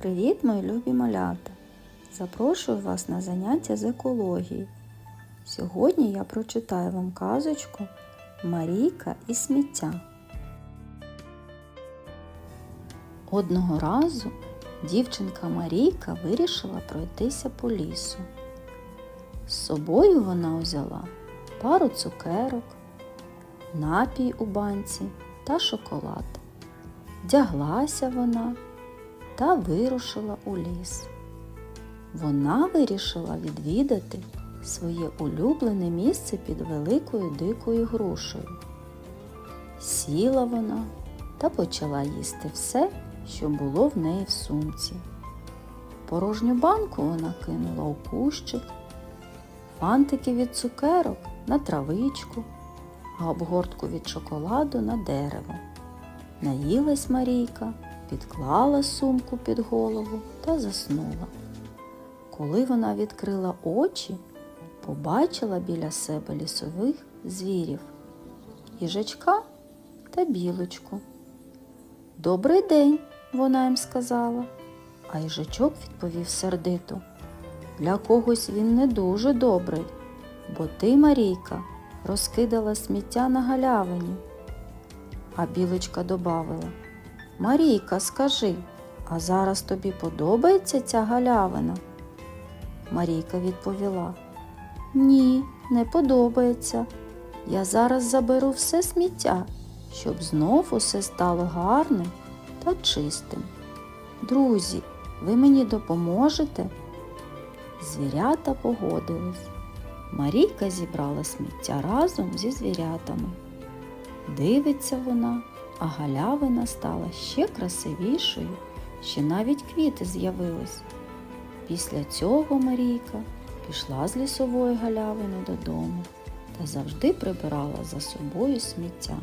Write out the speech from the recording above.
Привіт, мої любі малята! Запрошую вас на заняття з екології. Сьогодні я прочитаю вам казочку Марійка і сміття. Одного разу дівчинка Марійка вирішила пройтися по лісу. З собою вона взяла пару цукерок, напій у банці та шоколад. Вдяглася вона та вирушила у ліс. Вона вирішила відвідати своє улюблене місце під великою дикою грушею. Сіла вона та почала їсти все, що було в неї в сумці. Порожню банку вона кинула у кущик, фантики від цукерок на травичку, а обгортку від шоколаду на дерево. Наїлась Марійка, підклала сумку під голову та заснула. Коли вона відкрила очі, побачила біля себе лісових звірів їжачка та білочку. Добрий день, вона їм сказала, а їжачок відповів сердито. Для когось він не дуже добрий, бо ти, Марійка, розкидала сміття на галявині. А білочка добавила Марійка, скажи, а зараз тобі подобається ця галявина? Марійка відповіла Ні, не подобається. Я зараз заберу все сміття, щоб знов усе стало гарним та чистим. Друзі, ви мені допоможете? Звірята погодились. Марійка зібрала сміття разом зі звірятами. Дивиться вона, а галявина стала ще красивішою, ще навіть квіти з'явились. Після цього Марійка пішла з лісової галявини додому та завжди прибирала за собою сміття.